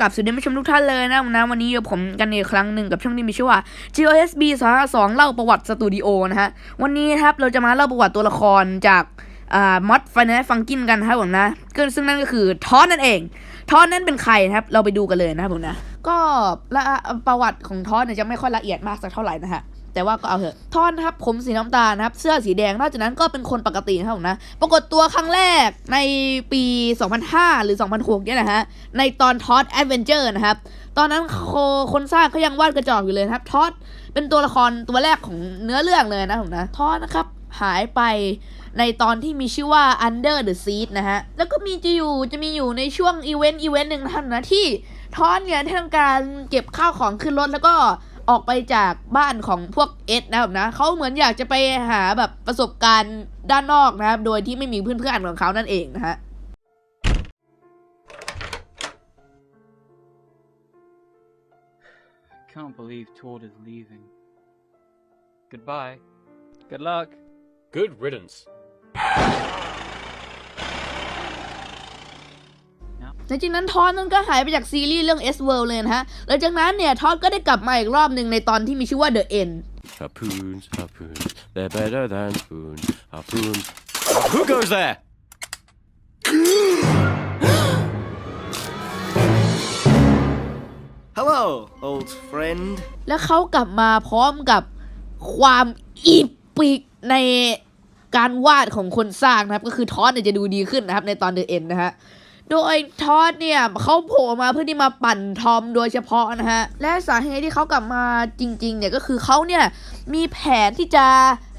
กลับสุดเดีผู้ชมทุกท่านเลยนะนะวันนี้อยู่ผมกันอีกครั้งหนึ่งกับช่องที่มีชื่อว่า GOSB 252เล่าประวัติสตูดิโอนะฮะ วันนี้ครับเราจะมาเล่าประวัติตัวละครจากอ่ามอดฟันนฟังกินกันครับผมนะก็ซึ่งนั่นก็คือทอนนั่นเอง ทอนนั่นเป็นใครนะครับ เราไปดูกันเลยนะครับผมนะ ก็ประวัติของทอนเนี่ยจะไม่ค่อยละเอียดมากสักเท่าไหร่นะฮะ แต่ว่าก็เอาเถอะทอนนครับผมสีน้ำตาลนะครับ เสื้อสีแดงนอกจากนั้นก็เป็นคนปกตินะครับผมนะ ปรากฏตัวครั้งแรกในปี 2005 หรือ 2006เนี่ยนะฮะ ในตอนทอ d แอดเวนเจอร์นะครับ ตอนนั้นโคคนสร้างเขายังวาดกระจอกอยู่เลยครับทอดเป็นตัวละครตัวแรกของเนื้อเรื่องเลยนะผมนะทอดนะครับหายไปในตอนที่มีชื่อว่า Under the Seed นะฮะ แล้วก็มีจะอยู่จะมีอยู่ในช่วงอีเวนต์อีเวนต์หนึ่งนะครับนะที่ทอนเนี่ยได้ทำการเก็บข้าวของขึ้นรถแล้วก็ ออกไปจากบ้านของพวกเอสนะครับนะเขาเหมือนอยากจะไปหาแบบประสบการณ์ด้านนอกนะครับ โดยที่ไม่มีเพื่อนๆของเขานั่นเองนะฮะ Can't believe Todd is leaving. Goodbye. Good luck. Good riddance. หลังจากนั้นทอดนั้นก็หายไปจากซีรีส์เรื่อง S World เลยนะฮะหลังจากนั้นเนี่ยทอดก็ได้กลับมาอีกรอบหนึ่งในตอนที่มีชื่อว่า The End Harpoons, harpoons, they're better than spoons. Harpoons. Who goes there? Hello, old friend. แล้วเขากลับมาพร้อมกับความอีปิกในการวาดของคนสร้างนะครับ ก็คือทอดเนี่ยจะดูดีขึ้นนะครับ ในตอน The End นะฮะ โดยทอดเนี่ยเขาโผล่มาเพื่อที่มาปั่นทอมโดยเฉพาะนะฮะ และสาเหตุที่เขากลับมาจริง ๆ เนี่ยก็คือเขาเนี่ยมีแผนที่จะ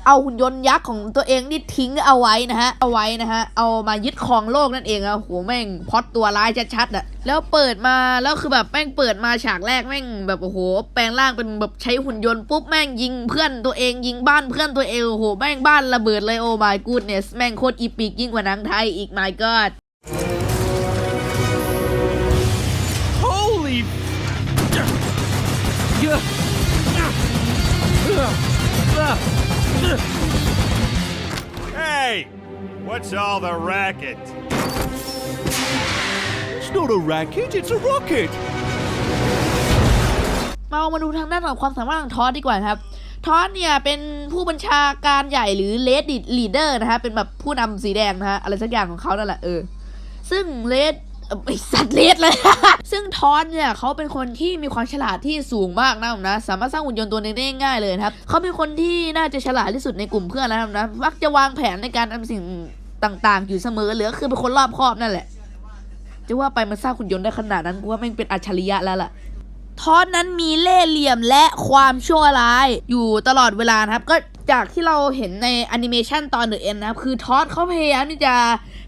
เอาหุ่นยนต์ยักษ์ของตัวเองนี่ทิ้งเอาไว้นะฮะ เอาไว้นะฮะ เอามายึดครองโลกนั่นเองอะโหแม่งพอดตัวร้ายชัดๆอะแล้วเปิดมาแล้วคือแบบแม่งเปิดมาฉากแรกแม่งแบบโอ้โห แปลงร่างเป็นแบบใช้หุ่นยนต์ปุ๊บแม่งยิงเพื่อนตัวเองยิงบ้านเพื่อนตัวเองโอ้โหแม่งบ้านระเบิดเลยโอ้ my goodness แม่งโคตรอีปิกยิ่งกว่านังไทยอีก my god Hey! What's all the racket? It's not a racket, it's a rocket. มาเอามาดูทางด้านของความสามารถของทอสดีกว่านะครับ ทอสเนี่ยเป็นผู้บัญชาการใหญ่หรือเลดลีดเดอร์นะฮะ เป็นแบบผู้นำสีแดงนะฮะ อะไรสักอย่างของเขานั่นแหละเออ ซึ่งเลด ไอสัตว์เลดเลย ซึ่งทอนเนี่ยเขาเป็นคนที่มีความฉลาดที่สูงมากนะผมนะ สามารถสร้างหุ่นยนต์ตัวหนึงได้ง่ายเลยครับเขาเป็นคนที่น่าจะฉลาดที่สุดในกลุ่มเพื่อนนะครับนะ มักจะวางแผนในการทำสิ่งต่างๆ อยู่เสมอเหลือคือเป็นคนรอบคอบนั่นแหละ จะว่าไปมันสร้างหุ่นยนต์ได้ขนาดนั้นกูว่าม่งเป็นอัจฉริยะแล้วล่ะ ทอสนั้นมีเล่ห์เหลี่ยมและความชั่วร้ายอยู่ตลอดเวลานะครับ ก็จากที่เราเห็นในแอนิเมชันตอนเดอะเอ็นนะครับ คือทอสเขาพยายามที่จะ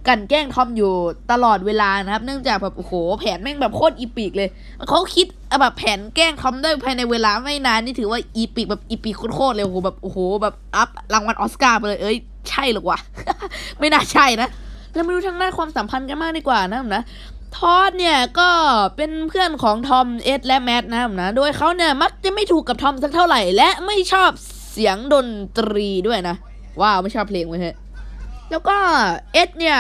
กันแกล้งทอมอยู่ตลอดเวลานะครับ เนื่องจากแบบโอ้โหแผนแม่งแบบโคตรอีปิกเลยเขาคิดแบบแผนแกล้งทอมได้ภายในเวลาไม่นานนี่ถือว่าอีปิกแบบอีปิกโคตรเลยโอ้โหแบบโอ้โหแบบอัพรางวัลออสการ์ไปเลยเอ้ยใช่หรอวะ ไม่น่าใช่นะแล้วมาดูทางด้านความสัมพันธ์กันมากดีกว่านะนะ ทอดเนี่ยก็เป็นเพื่อนของทอมเอ็ดและแมทนะครับนะ โดยเขาเนี่ยมักจะไม่ถูกกับทอมสักเท่าไหร่ และไม่ชอบเสียงดนตรีด้วยนะ ว้าว ไม่ชอบเพลงเว้ยฮ้ยแล้วก็เอ็ดเนี่ย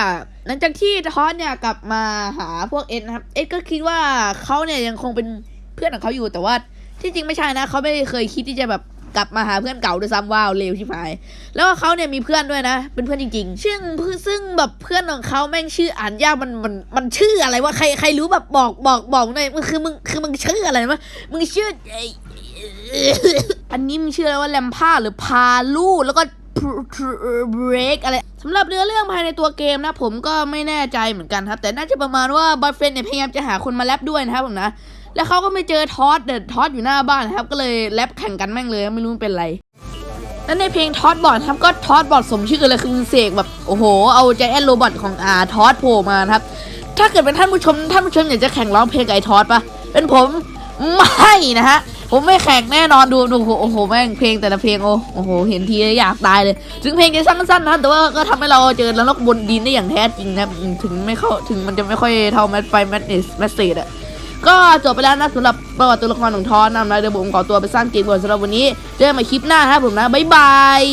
หลังจากที่ทอดเนี่ยกลับมาหาพวกเอ็ดนะครับ เอ็ดก็คิดว่าเขาเนี่ยยังคงเป็นเพื่อนของเขาอยู่แต่ว่าที่จริงไม่ใช่นะเขาไม่เคยคิดที่จะแบบ กลับมาหาเพื่อนเก่าด้วยซ้ำว้าวเลวชิบหาย แล้วเขาเนี่ยมีเพื่อนด้วยนะ เป็นเพื่อนจริงๆซึ่งซึ่งแบบเพื่อนของเขาแม่งชื่ออ่านยากมันมันมันชื่ออะไรวะใครใครรู้แบบบอกบอกบอกหน่อยมันคือมึงคือมึงชื่ออะไรวะมึงชื่ออันนี้มึงชื่ออะไรว่าแลมพาหรือพาลูแล้วก็เบรกอะไรสำหรับเนื้อเรื่องภายในตัวเกมนะผมก็ไม่แน่ใจเหมือนกันครับ แต่น่าจะประมาณว่าบอยเฟนเนี่ยพยายามจะหาคนมาแรปด้วยนะครับผมนะ แล้วเขาก็ไม่เจอทอสเดดทอสอยู่หน้าบ้านนะครับ ก็เลยแรปแข่งกันแม่งเลยไม่รู้มันเป็นไรแล้วในเพลงทอสบอดครับก็ทอสบอดสมชื่อเลยคือเสกแบบโอ้โห เอาใจแอนโรบอทของอาทอสโผล่มาครับ ถ้าเกิดเป็นท่านผู้ชมท่านผู้ชมอยากจะแข่งร้องเพลงกับไอทอสปะเป็นผมไม่นะฮะผมไม่แข่งแน่นอนดูดูโอ้โหแม่งเพลงแต่ละเพลงโอ้โอ้โหเห็นทีแล้วอยากตายเลย ถึงเพลงจะสั้นๆนะแต่ว่าก็ทำให้เราเจอแล้วลกบนดินได้อย่างแท้จริงนะถึงไม่เข้าถึงมันจะไม่ค่อยเท่าแมทไฟแมทเนสแมสเซดอะ ก็จบไปแล้วนะสำหรับประวัติตัวละครของทอนนำนะเดี๋ยวผมขอตัวไปสร้างเกมก่อนสำหรับวันนี้เจอกันใหม่คลิปหน้าครับผมนะบ๊ายบาย